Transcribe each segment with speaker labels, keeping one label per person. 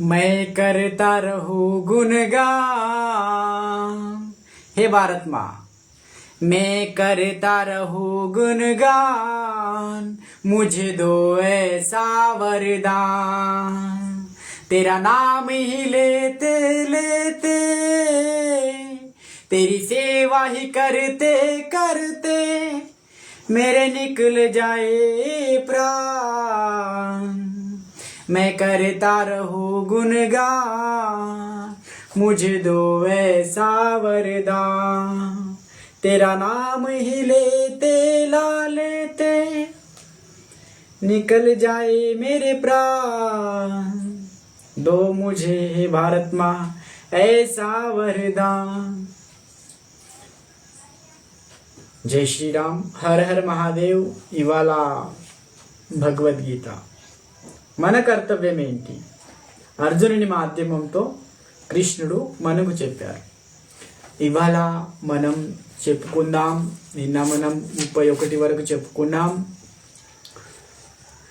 Speaker 1: मैं करता रहूँ गुनगान। हे भारत माँ, मैं करता रहूँ गुनगान। मुझे दो ऐसा वरदान। तेरा नाम ही लेते लेते। तेरी सेवा ही करते करते। मेरे निकल जाए प्राण। मैं करता रहू गुनगा मुझे दो ऐसा वरदान। तेरा नाम ही लेते ला लेते निकल जाए मेरे प्राण। दो मुझे हे भारत माँ, ऐसा वरदान। जय श्री राम, हर हर महादेव, इवाला भगवद गीता మన కర్తవ్యం ఏంటి అర్జునుని మాధ్యమంతో కృష్ణుడు మనకు చెప్పారు. ఇవాళ మనం చెప్పుకుందాం నిన్న మనం ముప్పై ఒకటి వరకు చెప్పుకున్నాం.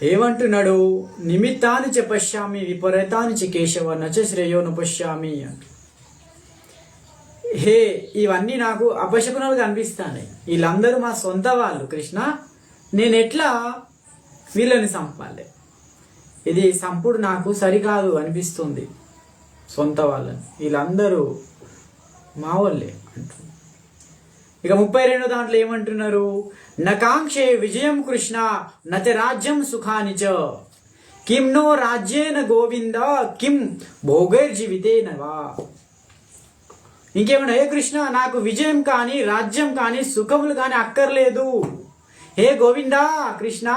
Speaker 1: ఏమంటున్నాడు? నిమిత్తాన్ని చెప్పశ్యామి విపరీతాన్ని చికేశవ నచ శ్రేయోను పశ్యామి హే ఇవన్నీ నాకు అపశకునాలు కనిపిస్తాయి వీళ్ళందరూ మా సొంత వాళ్ళు కృష్ణ. నేను ఎట్లా వీళ్ళని చంపాలి? ఇది సంపుడు నాకు సరికాదు అనిపిస్తుంది. సొంత వాళ్ళని. వీళ్ళందరూ మా వాళ్ళే అంటున్నారు. ఇక ముప్పై రెండు దాంట్లో ఏమంటున్నారు? నకాంక్షే విజయం కృష్ణ నచ రాజ్యం సుఖాని చ. కిం నో రాజ్యేన గోవింద కిం భోగైర్జీవితేన వా. ఇంకేమన్నా? ఏ కృష్ణ నాకు విజయం కానీ రాజ్యం కానీ సుఖములు కానీ అక్కర్లేదు. హే గోవిందా కృష్ణ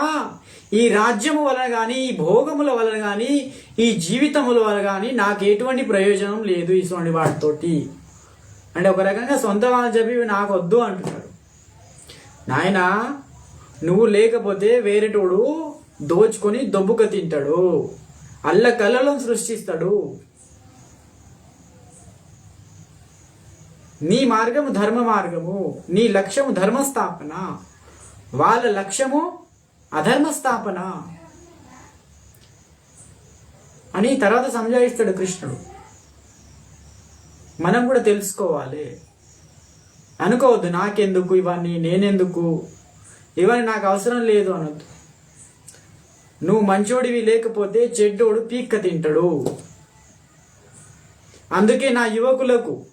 Speaker 1: ఈ రాజ్యము వలన కానీ ఈ భోగముల వలన కానీ ఈ జీవితముల వలన కానీ నాకు ఎటువంటి ప్రయోజనం లేదు ఇటువంటి వాటితోటి. అంటే ఒక రకంగా సొంత వాళ్ళని చెప్పి నాకు వద్దు అంటున్నాడు నాయన నువ్వు లేకపోతే వేరేటోడు దోచుకొని దొబ్బుక తింటాడు. అల్ల కళ్ళలను సృష్టిస్తాడు. నీ మార్గము ధర్మ మార్గము నీ లక్ష్యము ధర్మస్థాపన. వాళ్ళ లక్ష్యము అధర్మ స్థాపన అని తర్వాత సంజాయిస్తాడు కృష్ణుడు. మనం కూడా తెలుసుకోవాలి. అనుకోవద్దు నాకెందుకు ఇవన్నీ నేనెందుకు? ఇవన్నీ నాకు అవసరం లేదు అనొద్దు. నువ్వు మంచోడివి లేకపోతే చెడ్డోడు పీక్క తింటాడు. అందుకే నా యువకులకు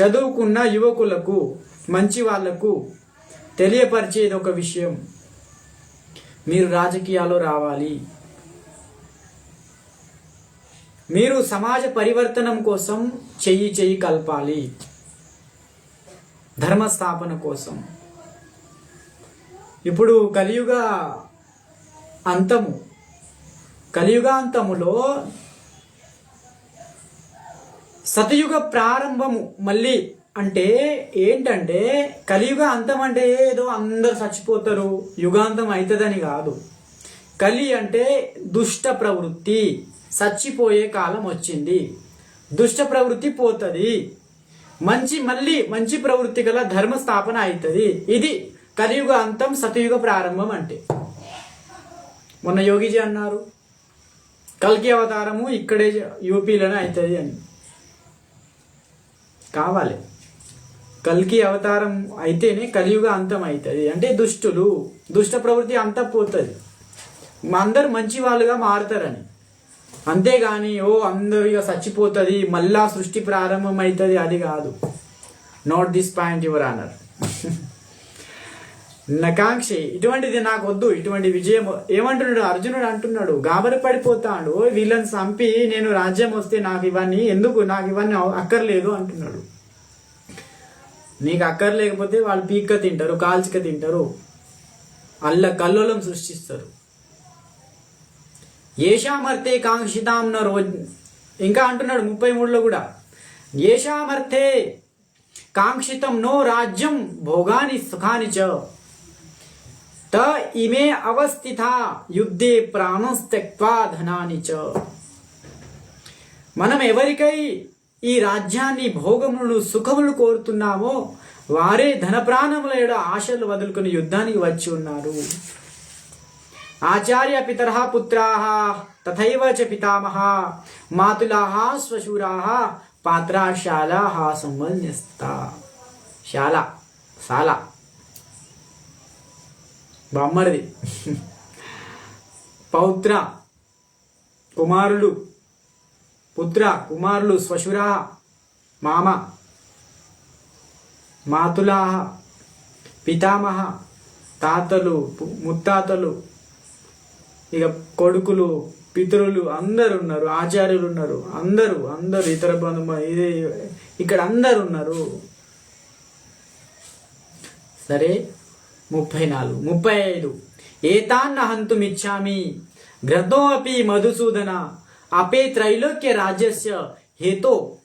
Speaker 1: చదువుకున్న యువకులకు మంచి వాళ్ళకు తెలియపరిచేది ఒక విషయం. మీరు రాజకీయాలు రావాలి. మీరు సమాజ పరివర్తనం కోసం చెయ్యి చెయ్యి కలపాలి. ధర్మస్థాపన కోసం. ఇప్పుడు కలియుగ అంతము. కలియుగాంతములో సతయుగ ప్రారంభము మళ్ళీ అంటే ఏంటంటే కలియుగ అంతం అంటే ఏదో అందరు చచ్చిపోతారు యుగాంతం అవుతుందని కాదు. కలి అంటే దుష్ట ప్రవృత్తి చచ్చిపోయే కాలం వచ్చింది. దుష్ట ప్రవృత్తి పోతుంది. మంచి మళ్ళీ మంచి ప్రవృత్తి గల ధర్మ స్థాపన అవుతుంది ఇది కలియుగ అంతం సతయుగ ప్రారంభం అంటే. మొన్న యోగిజీ అన్నారు కల్కి అవతారము ఇక్కడే యూపీలోనే అవుతుంది అని. కావాలి. కల్కి అవతారం అయితేనే కలియుగ అంతం అవుతుంది అంటే దుష్టులు దుష్ట ప్రవృత్తి అంతా పోతుంది. అందరు మంచి వాళ్ళుగా మారుతారని. అంతేగాని ఓ అందరు ఇక చచ్చిపోతుంది మళ్ళా సృష్టి ప్రారంభం అవుతుంది అది కాదు. Not this point your honour నకాంక్షి ఇటువంటిది నాకు వద్దు ఇటువంటి విజయం. ఏమంటున్నాడు? అర్జునుడు అంటున్నాడు గాబరి పడిపోతాడు. వీళ్ళని చంపి నేను రాజ్యం వస్తే నాకు ఇవన్నీ ఎందుకు నాకు ఇవన్నీ అక్కర్లేదు అంటున్నాడు. నీకు అక్కర్లేకపోతే వాళ్ళు పీక్క తింటారు కాల్చిక తింటారు. అల్ల కల్లోలం సృష్టిస్తారు. ఏషామర్థే కాంక్షితాం న రోజ్ ఇంకా అంటున్నాడు ముప్పై మూడులో కూడా. ఏషామర్థే కాంక్షితం నో రాజ్యం భోగాని సుఖాని చ. త ఇమే అవస్థిత యుద్ధే ప్రాణస్తక్వా ధనాని చ. మనం ఎవరికై ఈ రాజ్యాన్ని భోగములు సుఖములు కోరుతున్నామో వారే ధన ప్రాణముల ఆశలు వదులుకుని యుద్ధానికి వచ్చి ఉన్నారు. ఆచార్య పితర పుత్రా తథైవ చ పితామహ మాతులా శ్వశూరాः పాత్రాశాలాः సంబంధిస్త శాల శాల బొమ్మరిది పౌత్ర కుమారులు. పుత్ర కుమారులు శ్వశురా మామ మాతులా పితామహ తాతలు పు- ముత్తాతలు ఇక కొడుకులు పితరులు అందరు ఉన్నారు ఆచార్యులు ఉన్నారు అందరూ అందరు ఇతర బంధు ఇది ఇక్కడ అందరు ఉన్నారు సరే ముప్పై నాలుగు ముప్పై ఐదు ఏతాన్న హంతుమిచ్చామి గ్రద్దోపి మధుసూదన. అపే త్రైలోక్య రాజ్యస్య హేతో.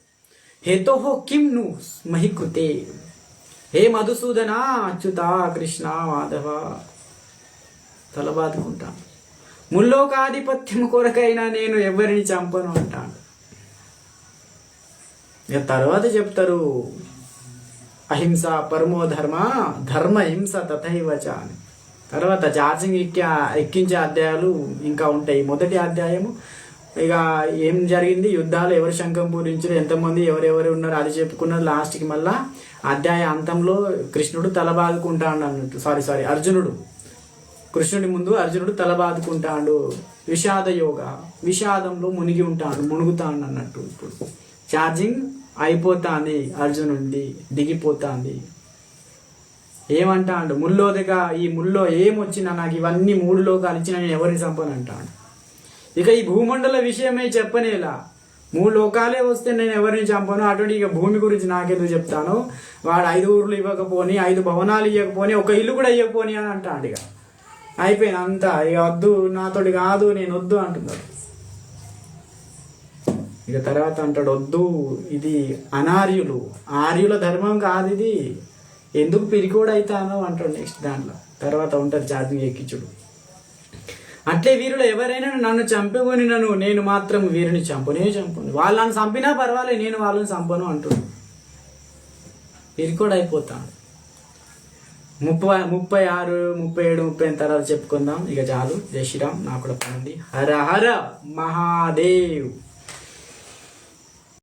Speaker 1: హేతో కిం ను మహికృతే. హే మధుసూదన అచ్యుత కృష్ణ మాధవ. తలబాదుకుంటా ముల్లోకాధిపత్యం కొరకైనా నేను ఎవరిని చంపను అంటాను ఇక తర్వాత చెప్తారు అహింస పరమో ధర్మ ధర్మ హింస తథైవచ అని. తర్వాత ఛార్జింగ్ ఎక్కి ఎక్కించే అధ్యాయాలు ఇంకా ఉంటాయి. మొదటి అధ్యాయము ఇక ఏం జరిగింది? యుద్ధాలు ఎవరు శంఖం పూరించారు ఎంతమంది ఎవరెవరు ఉన్నారు? అది చెప్పుకున్నారు లాస్ట్కి మళ్ళా అధ్యాయ అంతంలో కృష్ణుడు తలబాదుకుంటాడు అన్నట్టు. సారీ సారీ అర్జునుడు. కృష్ణుడి ముందు అర్జునుడు తలబాదుకుంటాడు విషాద యోగ. విషాదంలో మునిగి ఉంటాడు మునుగుతాడు అన్నట్టు ఇప్పుడు. ఛార్జింగ్ అయిపోతాంది అర్జునుడి దిగిపోతాంది. ఏమంటాడు? ముల్లోదిగా ఈ ముల్లో ఏమొచ్చినా నాకు ఇవన్నీ మూడు లోకాలు ఇచ్చినా నేను ఎవరిని చంపను ఇక ఈ భూమండల విషయమే చెప్పనేలా? మూడు లోకాలే వస్తే నేను ఎవరిని చంపను? అటువంటి ఇక భూమి గురించి నాకెందుకు చెప్తాను? వాడు ఐదు ఊర్లు ఇవ్వకపోని ఐదు భవనాలు ఇవ్వకపోని ఒక ఇల్లు కూడా ఇవ్వకపోని అని అంటాడు ఇక. అయిపోయింది అంతా. ఇక వద్దు నాతోటి కాదు నేను వద్దు అంటున్నాడు. ఇక తర్వాత అంటాడు వద్దు ఇది అనార్యులు. ఆర్యుల ధర్మం కాదు ఇది. ఎందుకు పిరికోడు అవుతానో అంటాడు నెక్స్ట్ దాంట్లో. తర్వాత ఉంటారు ఛార్జింగ్ ఎక్కించుడు. అట్లే వీరులు ఎవరైనా నన్ను చంపుకొని నన్ను నేను మాత్రం వీరిని చంపనే చంపను. వాళ్ళు నన్ను చంపినా పర్వాలేదు నేను వాళ్ళని చంపను అంటున్నాను పిరికోడు అయిపోతాను ముప్పై ముప్పై ఆరు ముప్పై ఏడు ముప్పై ఎనిమిది తర్వాత చెప్పుకుందాం. ఇక చాలు. జై శ్రీరామ్. నాకు కూడా పని హర హర మహాదేవ్.